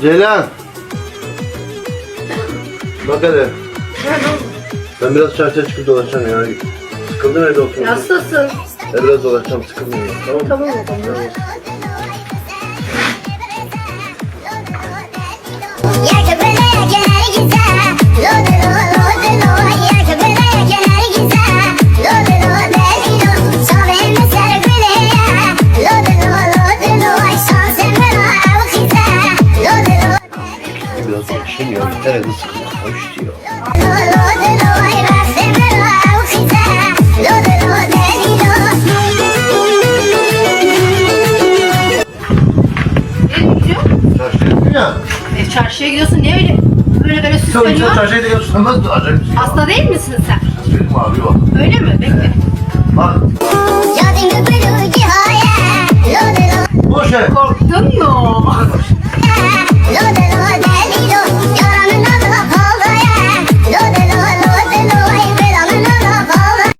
Ceylan. Bak hadi. Ben biraz çarşıya çıkıp dolaşacağım ya. Sıkıldım evde oturmak. Hastasın. Ben biraz dolaşacağım sıkıldım ya. Tamam mı? Tamam o zaman. Yerke lo Ne gidiyor? Çarşıya gittin ya. E, çarşıya gidiyorsun. Ne öyle böyle böyle Sen süsleniyor? çarşıya gidiyorsun. Sen nasıl duracaksın? Hasta değil misin sen? Benim abi bak. Öyle mi? Bekle. Bak. Boş ver. Korktun mu?